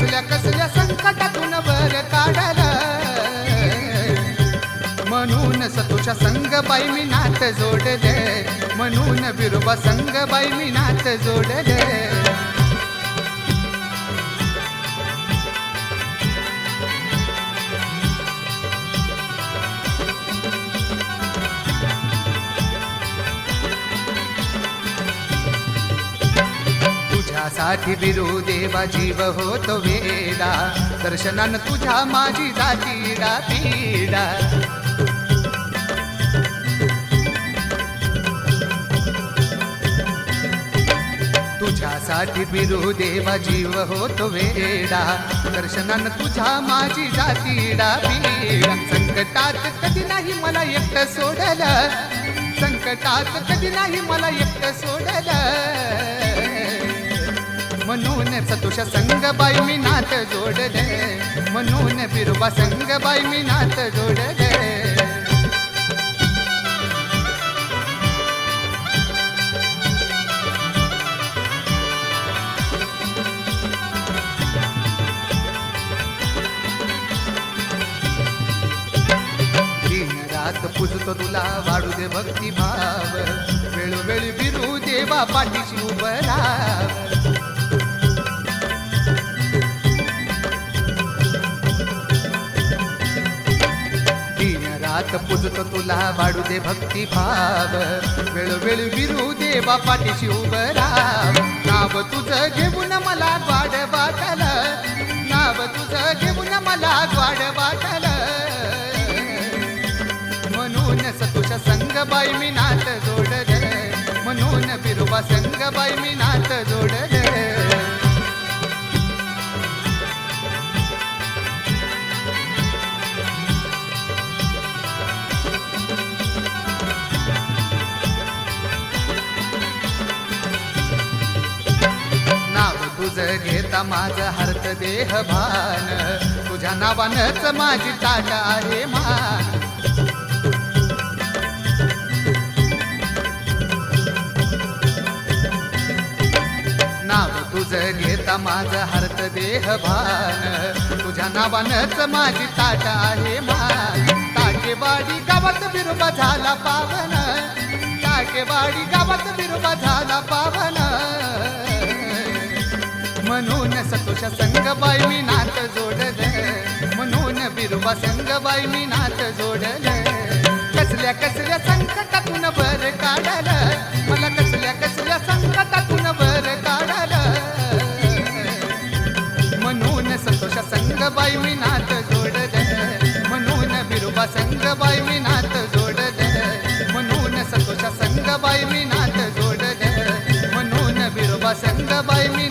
कसल्या कसल्या संकटातून बर काढायला म्हणून सतुच्या संग बाई मी नात जोडले. म्हणून बिरुबा संग बाई मी नात जोडले. साथी बिरू देवा जीव होतो वेडा. दर्शनान तुझ्या माझी जाती पीडा तुझ्यासाठी बिरू देवा जीव होतो वेडा. दर्शनान तुझ्या माझी जातीडा पीडा संकटात कधी नाही मला एकटं सोडलं. संकटात कधी नाही मला एकटं सोडलं. म्हणून सतुष संग बाई मी नात जोडले. म्हणून बिरुबा संग बाई मी नात जोडले. पुजतो रात पूजतो तुला वाढू दे भक्ती भाव वेळोवेळी बिरू देवा पाठीशी उभं हात रात तुला वाढू दे भक्ती भाव. वेळोवेळी विरू देवा पाठीशी उभं राव नाव तुझं घेऊन मला वाढ वाटल. नाव तुझं घेऊन मला वाढ वाटल. म्हणून सतुष संग बाई मी नात जोडले. म्हणून बिरुबा संग बाई मी नात जोडले. तुझं घेता हरत देह भान. तुझ्या नावानच माझी ताट आहे मान. नाव तुझं घेता माझं हरत देह भान. तुझ्या नावानच माझी ताट आहे मान. टाकेवाडी गावात बिरुबा झाला पावन. टाकेवाडी गावात बिरुबा झाला पावन. म्हणून सतोष संग बाई मी नात जोडल. म्हणून बिरुबा संग बाई मी नात जोडल. कसल्या कसल्या संकटातून बर काढल? मला कसल्या कसल्या संकटातून बर काढल? म्हणून सतोष संग बाई मी नात जोडल. म्हणून बिरुबा संग बाई मी नात जोडल. म्हणून सतोष संग बाई मी नात जोडल. म्हणून बिरुबा संग बाई मी